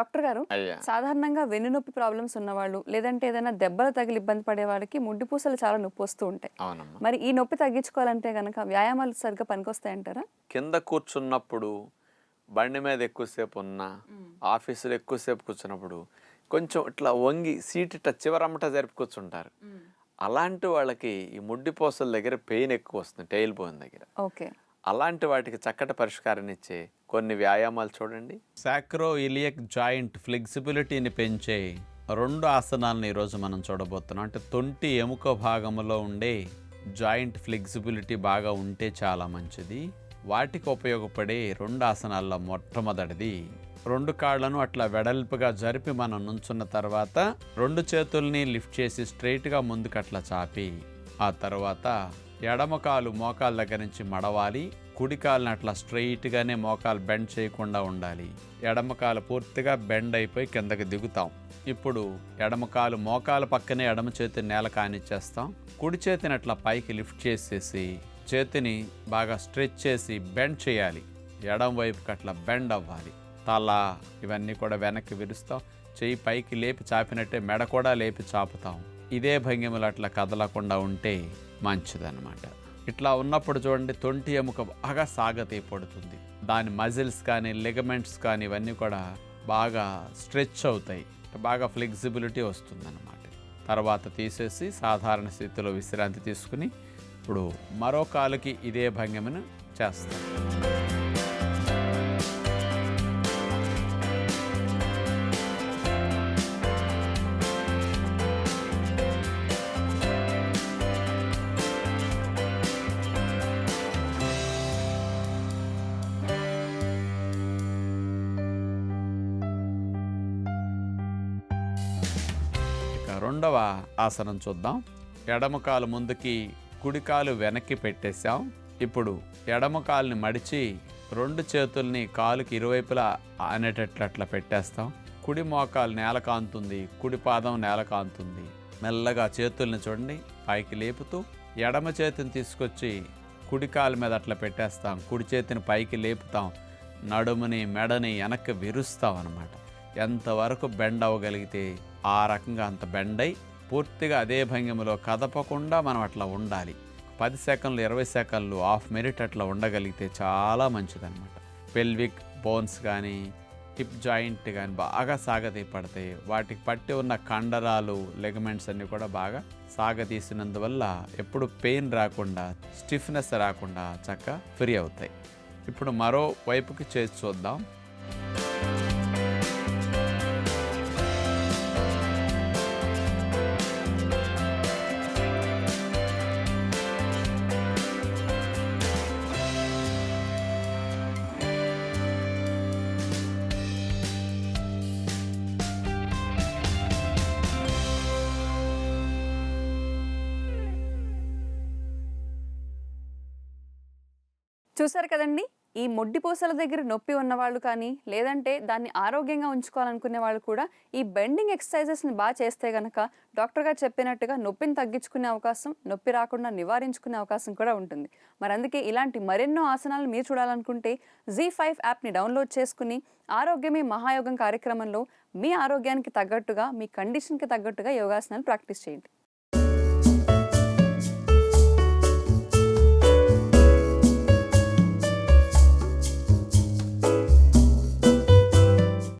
Doctor గారు సాధారణంగా వెన్నునొప్పి problems ఉన్నవాళ్ళు లేదంటే ఏదైనా దెబ్బలు తగిలి ఇబ్బంది పడే వాళ్ళకి ముడ్డి పూసలు చాలా నొప్పి వస్తూ ఉంటాయి. అవునమ్మా. మరి ఈ నొప్పి తగ్గించుకోవాలంటే గనక వ్యాయామాలు సరిగ్గా పనికొస్తాయంటారా? కింద కూర్చున్నప్పుడు బండి మీద ఎక్కువసేపు ఉన్నా ఆఫీసులో ఎక్కువసేపు కూర్చున్నప్పుడు కొంచెం ఇట్లా వంగి సీట్ ఇట్లా చివరమ్మట జరిపి కూర్చుంటారు. అలాంటి వాళ్ళకి ఈ ముడ్డి పూసల దగ్గర పెయిన్ ఎక్కువ వస్తుంది టైల్ బోన్ దగ్గర. ఓకే. అలాంటి వాటికి చక్కటి పరిష్కారం ఇచ్చే కొన్ని వ్యాయామాలు చూడండి. సాక్రో ఇలియక్ జాయింట్ ఫ్లెక్సిబిలిటీని పెంచే రెండు ఆసనాలను ఈరోజు మనం చూడబోతున్నాం. అంటే తొంటి ఎముక భాగంలో ఉండే జాయింట్ ఫ్లెక్సిబిలిటీ బాగా ఉంటే చాలా మంచిది. వాటికి ఉపయోగపడే రెండు ఆసనాల్లో మొట్టమొదటిది రెండు కాళ్ళను అట్లా వెడల్పుగా జరిపి మనం నుంచున్న తర్వాత రెండు చేతుల్ని లిఫ్ట్ చేసి స్ట్రైట్గా ముందుకు అట్లా చాపి ఆ తర్వాత ఎడమకాలు మోకాల దగ్గర నుంచి మడవాలి కుడికాలను అట్లా స్ట్రైట్గానే మోకాలు బెండ్ చేయకుండా ఉండాలి. ఎడమకాలు పూర్తిగా బెండ్ అయిపోయి కిందకి దిగుతాం. ఇప్పుడు ఎడమకాలు మోకాలు పక్కనే ఎడమ చేతిని నేల కానిచ్చేస్తాం. కుడి చేతిని అట్లా పైకి లిఫ్ట్ చేసేసి చేతిని బాగా స్ట్రెచ్ చేసి బెండ్ చేయాలి. ఎడం వైపుకి అట్లా బెండ్ అవ్వాలి. తల ఇవన్నీ కూడా వెనక్కి విరుస్తాం. చేయి పైకి లేపి చాపినట్టే మెడ కూడా లేపి చాపుతాం. ఇదే భంగిమలు అట్లా కదలకుండా ఉంటే మంచిదన్నమాట. ఇట్లా ఉన్నప్పుడు చూడండి తొంటి ఎముక బాగా సాగతీ పడుతుంది. దాని మజిల్స్ కానీ లిగమెంట్స్ కానీ ఇవన్నీ కూడా బాగా స్ట్రెచ్ అవుతాయి. బాగా ఫ్లెక్సిబిలిటీ వస్తుందన్నమాట. తర్వాత తీసేసి సాధారణ స్థితిలో విశ్రాంతి తీసుకుని ఇప్పుడు మరో కాలుకి ఇదే భంగిమను చేస్తాం రెండవ ఆసనం చూద్దాం. ఎడమ కాలు ముందుకి కుడికాలు వెనక్కి పెట్టేశాం. ఇప్పుడు ఎడమ కాలుని మడిచి రెండు చేతుల్ని కాలుకి ఇరువైపులా అనేటట్లు అట్లా పెట్టేస్తాం. కుడి మోకాలు నేల కాంతుంది కుడి పాదం నేల కాంతుంది. మెల్లగా చేతుల్ని చూడండి పైకి లేపుతూ ఎడమ చేతిని తీసుకొచ్చి కుడి కాలు మీద అట్లా పెట్టేస్తాం. కుడి చేతిని పైకి లేపుతాం. నడుముని మెడని వెనక్కి విరుస్తాం అనమాట ఎంతవరకు బెండ్ అవ్వగలిగితే ఆ రకంగా అంత బెండై పూర్తిగా అదే భంగిమలో కదపకుండా మనం అట్లా ఉండాలి. పది సెకండ్లు ఇరవై సెకండ్లు హాఫ్ మినిట్ అట్లా ఉండగలిగితే చాలా మంచిదన్నమాట. పెల్విక్ బోన్స్ కానీ హిప్ జాయింట్ కానీ బాగా సాగతీ పడతాయి. వాటికి పట్టి ఉన్న కండరాలు లెగమెంట్స్ అన్నీ కూడా బాగా సాగతీసినందువల్ల ఎప్పుడు పెయిన్ రాకుండా స్టిఫ్నెస్ రాకుండా చక్క ఫ్రీ అవుతాయి. ఇప్పుడు మరో వైపుకి చేసి చూద్దాం. చూసారు కదండి? ఈ మొడ్డి పూసల దగ్గర నొప్పి ఉన్నవాళ్ళు కానీ లేదంటే దాన్ని ఆరోగ్యంగా ఉంచుకోవాలనుకునే వాళ్ళు కూడా ఈ బెండింగ్ ఎక్సర్సైజెస్ని బాగా చేస్తే గనక డాక్టర్ గారు చెప్పినట్టుగా నొప్పిని తగ్గించుకునే అవకాశం నొప్పి రాకుండా నివారించుకునే అవకాశం కూడా ఉంటుంది. మరి అందుకే ఇలాంటి మరెన్నో ఆసనాలు మీరు చూడాలనుకుంటే జీ ఫైవ్ యాప్ని డౌన్లోడ్ చేసుకుని ఆరోగ్యమే మహాయోగం కార్యక్రమంలో మీ ఆరోగ్యానికి తగ్గట్టుగా మీ కండిషన్కి తగ్గట్టుగా యోగాసనాలు ప్రాక్టీస్ చేయండి.